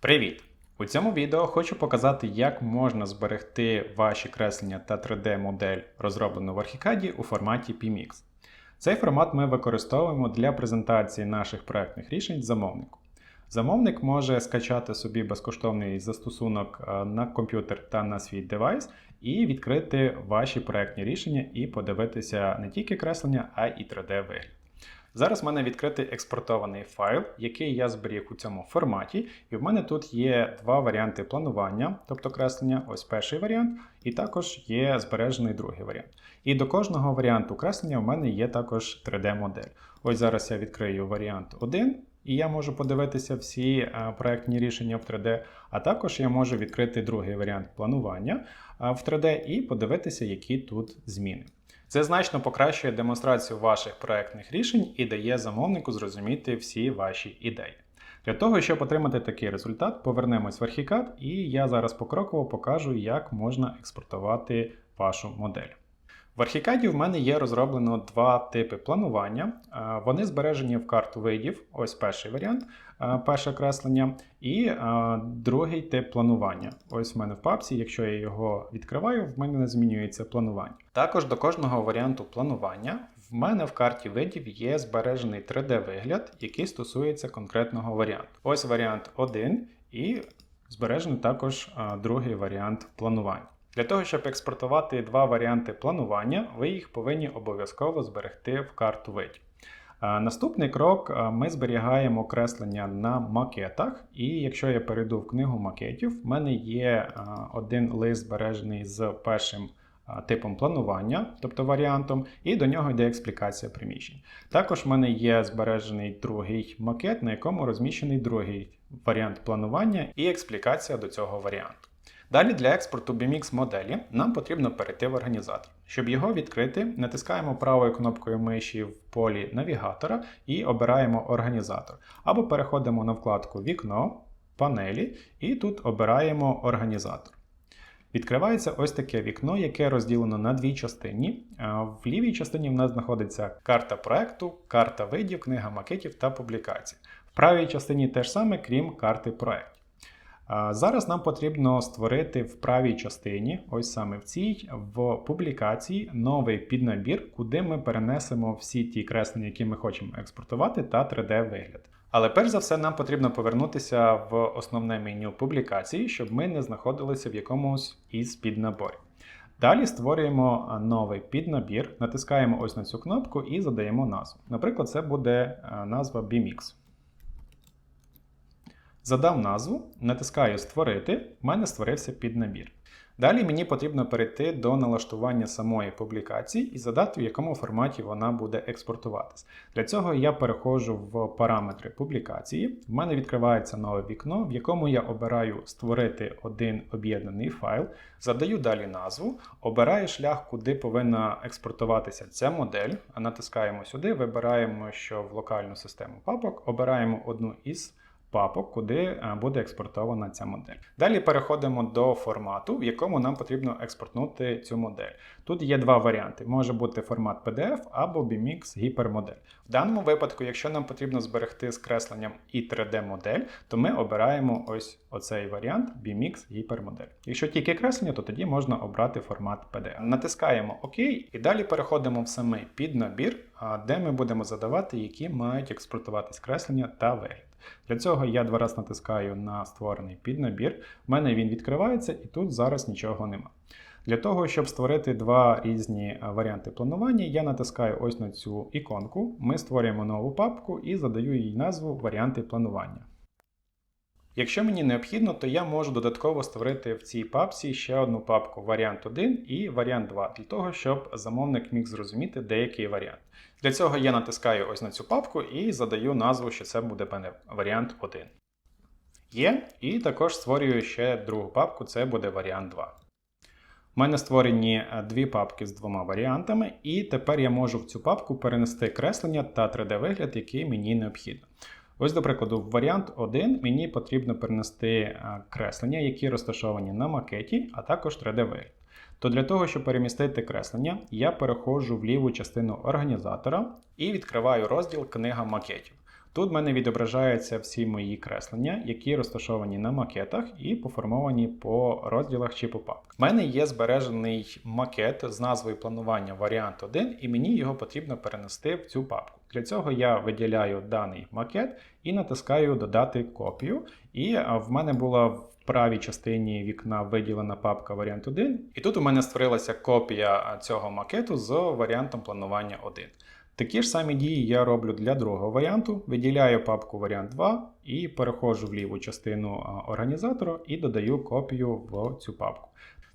Привіт! У цьому відео хочу показати, як можна зберегти ваші креслення та 3D-модель, розроблену в Archicad у форматі PMix. Цей формат ми використовуємо для презентації наших проектних рішень замовнику. Замовник може скачати собі безкоштовний застосунок е, на комп'ютер та на свій девайс і відкрити ваші проектні рішення і подивитися не тільки креслення, а й 3D-вигляд. Зараз в мене відкритий експортований файл, який я зберіг у цьому форматі. І в мене тут є два варіанти планування, тобто креслення, ось перший варіант, і також є збережений другий варіант. І до кожного варіанту креслення в мене є також 3D-модель. Ось зараз я відкрию варіант 1, і я можу подивитися всі е, проектні рішення в 3D, а також я можу відкрити другий варіант планування е, в 3D і подивитися, які тут зміни. Це значно покращує демонстрацію ваших проектних рішень і дає замовнику зрозуміти всі ваші ідеї. Для того, щоб отримати такий результат, повернемось в Архікад, і я зараз покроково покажу, як можна експортувати вашу модель. В Archicad в мене є розроблено два типи планування. Е, Вони збережені в карту видів. Ось перший варіант, е, перше креслення, і е, другий тип планування. Ось в мене в папці, якщо я його відкриваю, в мене не змінюється планування. Також до кожного варіанту планування в мене в карті видів є збережений 3D-вигляд, який стосується конкретного варіанту. Ось варіант 1 і збережений також другий варіант планування. Для того, щоб експортувати два варіанти планування, ви їх повинні обов'язково зберегти в карту видів. Е, Наступний крок ми зберігаємо креслення на макетах, і якщо я перейду в книгу макетів, в мене є один лист збережений з першим типом планування, тобто варіантом, і до нього йде експлікація приміщень. Також в мене є збережений другий макет, на якому розміщений другий варіант планування і експлікація до цього варіанту. Далі для експорту BMX моделі нам потрібно перейти в організатор. Щоб його відкрити, натискаємо правою кнопкою миші в полі навігатора і обираємо організатор. Або переходимо на вкладку Вікно, панелі і тут обираємо організатор. Відкривається ось таке вікно, яке розділено на дві частини. В лівій частині в нас знаходиться карта проекту, карта видів, книга макетів та публікацій. В правій частині теж саме, крім карти проектів. Зараз нам потрібно створити в правій частині, ось саме в цій, в публікації новий піднабір, куди ми перенесемо всі ті креслення, які ми хочемо експортувати, та 3D-вигляд. Але перш за все нам потрібно повернутися в основне меню публікації, щоб ми не знаходилися в якомусь із піднаборів. Далі створюємо новий піднабір, натискаємо ось на цю кнопку і задаємо назву. Наприклад, це буде назва BMX. Задав назву, натискаю Створити, в мене створився піднабір. Далі мені потрібно перейти до налаштування самої публікації і задати, в якому форматі вона буде експортуватись. Для цього я переходжу в параметри публікації. В мене відкривається нове вікно, в якому я обираю створити один об'єднаний файл, задаю далі назву, обираю шлях, куди повинна експортуватися ця модель. Натискаємо сюди, вибираємо, що в локальну систему папок, обираємо одну із папок, куди е, буде експортована ця модель. Далі переходимо до формату, в якому нам потрібно експортнути цю модель. Тут є два варіанти: може бути формат PDF або BMX гіпермодель. В даному випадку, якщо нам потрібно зберегти з кресленням і 3D-модель, то ми обираємо ось оцей варіант BMX гіпермодель. Якщо тільки креслення, то тоді можна обрати формат PDF. Натискаємо ОК і далі переходимо в самий піднабір, де ми будемо задавати, які мають експортуватись креслення та вигляд. Для цього я два рази натискаю на створений піднабір. В мене він відкривається і тут зараз нічого нема. Для того, щоб створити два різні варіанти планування, я натискаю ось на цю іконку. Ми створюємо нову папку і задаю їй назву Варіанти планування. Якщо мені необхідно, то я можу додатково створити в цій папці ще одну папку варіант 1 і варіант 2, для того, щоб замовник міг зрозуміти деякий варіант. Для цього я натискаю ось на цю папку і задаю назву, що це буде мене варіант 1. Є, і також створюю ще другу папку, це буде варіант 2. У мене створені е, дві папки з двома варіантами, і тепер я можу в цю папку перенести креслення та 3D-вигляд, який мені необхідно. Ось, до прикладу, в варіант 1 мені потрібно перенести е, креслення, які розташовані на макеті, а також 3D-вигляд. То для того, щоб перемістити креслення, я переходжу в ліву частину організатора і відкриваю розділ Книга макетів. Тут в мене відображаються всі мої креслення, які розташовані на макетах і поформовані по розділах чи по. У мене є збережений макет з назвою планування варіант 1, і мені його потрібно перенести в цю папку. Для цього я виділяю даний макет і натискаю Додати копію. І в мене була в правій частині вікна виділена папка варіант 1. І тут у мене створилася копія цього макету з варіантом планування 1. Такі ж самі дії я роблю для другого варіанту. Виділяю папку варіант 2 і переходжу в ліву частину організатора і додаю копію в цю папку.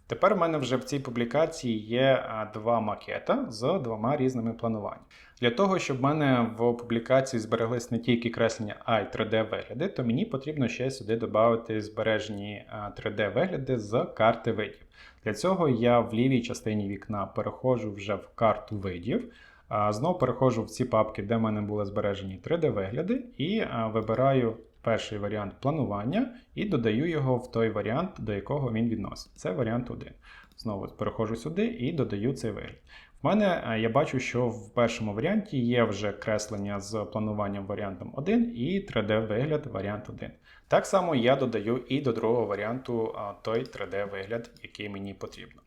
Тепер в мене вже в цій публікації є два макета з двома різними плануваннями. Для того, щоб в мене в публікації збереглись не тільки креслення, а й 3D-вигляди, то мені потрібно ще сюди додати збережені 3D-вигляди з карти видів. Для цього я в лівій частині вікна переходжу вже в карту видів. А, Знов переходжу в ці папки, де в мене були збережені 3D-вигляди, і вибираю перший варіант планування і додаю його в той варіант, до якого він відносить. Це варіант 1. Знову переходжу сюди і додаю цей вигляд. В мене я бачу, що в першому варіанті є вже креслення з плануванням варіантом 1 і 3D-вигляд варіант 1. Так само я додаю і до другого варіанту той 3D-вигляд, який мені потрібно.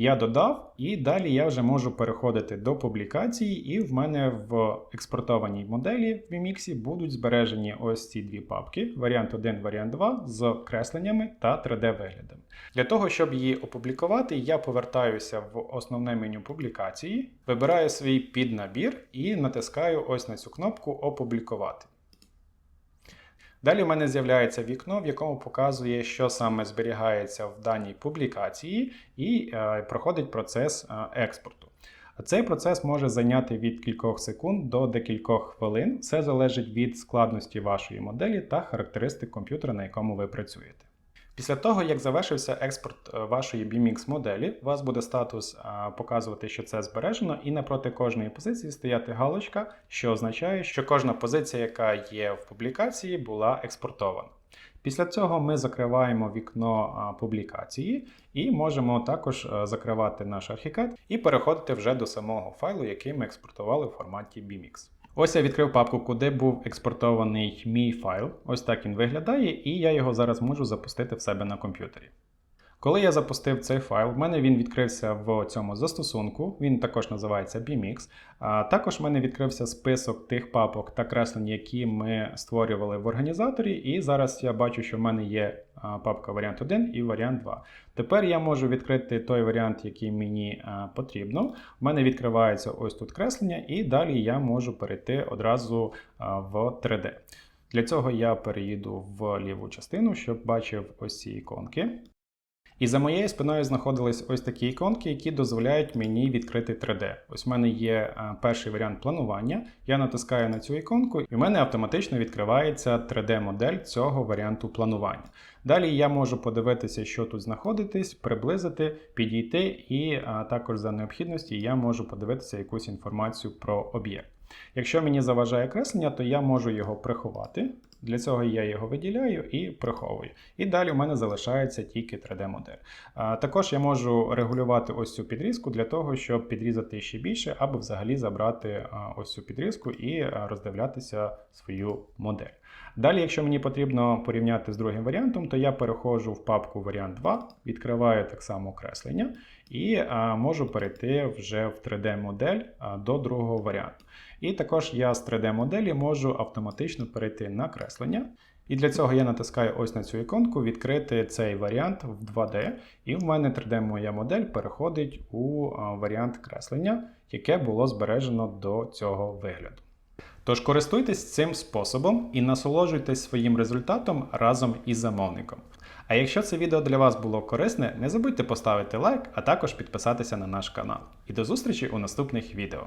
Я додав, і далі я вже можу переходити до публікації, і в мене в експортованій моделі в Vmix будуть збережені ось ці дві папки: варіант 1, варіант 2 з кресленнями та 3D-виглядами. Для того, щоб її опублікувати, я повертаюся в основне меню публікації, вибираю свій піднабір і натискаю ось на цю кнопку Опублікувати. Далі в мене з'являється вікно, в якому показує, що саме зберігається в даній публікації, і е, проходить процес е, експорту. Цей процес може зайняти від кількох секунд до декількох хвилин. Все залежить від складності вашої моделі та характеристик комп'ютера, на якому ви працюєте. Після того, як завершився експорт е, вашої BMX моделі, у вас буде статус е, показувати, що це збережено, і напроти кожної позиції стояти галочка, що означає, що кожна позиція, яка є в публікації, була експортована. Після цього ми закриваємо вікно публікації і можемо також е, закривати наш архікад і переходити вже до самого файлу, який ми експортували в форматі BMX. Ось я відкрив папку, куди був експортований мій файл. Ось так він виглядає, і я його зараз можу запустити в себе на комп'ютері. Коли я запустив цей файл, в мене він відкрився в цьому застосунку, він також називається BMX. А також в мене відкрився список тих папок та креслень, які ми створювали в організаторі. І зараз я бачу, що в мене є папка варіант 1 і варіант 2. Тепер я можу відкрити той варіант, який мені потрібно. У мене відкривається ось тут креслення, і далі я можу перейти одразу в 3D. Для цього я переїду в ліву частину, щоб бачив ось ці іконки. І за моєю спиною знаходились ось такі іконки, які дозволяють мені відкрити 3D. Ось в мене є е, перший варіант планування. Я натискаю на цю іконку, і в мене автоматично відкривається 3D-модель цього варіанту планування. Далі я можу подивитися, що тут знаходитись, приблизити, підійти, і а, також за необхідності я можу подивитися якусь інформацію про об'єкт. Якщо мені заважає креслення, то я можу його приховати. Для цього я його виділяю і приховую. І далі у мене залишається тільки 3D-модель. Також я можу регулювати ось цю підрізку для того, щоб підрізати ще більше, або взагалі забрати ось цю підрізку і роздивлятися свою модель. Далі, якщо мені потрібно порівняти з другим варіантом, то я переходжу в папку варіант 2, відкриваю так само креслення і а, можу перейти вже в 3D-модель до другого варіанту. І також я з 3D-моделі можу автоматично перейти на креслення. І для цього я натискаю ось на цю іконку, відкрити цей варіант в 2D. І в мене 3D-моя модель переходить у варіант креслення, яке було збережено до цього вигляду. Тож користуйтесь цим способом і насолоджуйтесь своїм результатом разом із замовником. А якщо це відео для вас було корисне, не забудьте поставити лайк, а також підписатися на наш канал. І до зустрічі у наступних відео.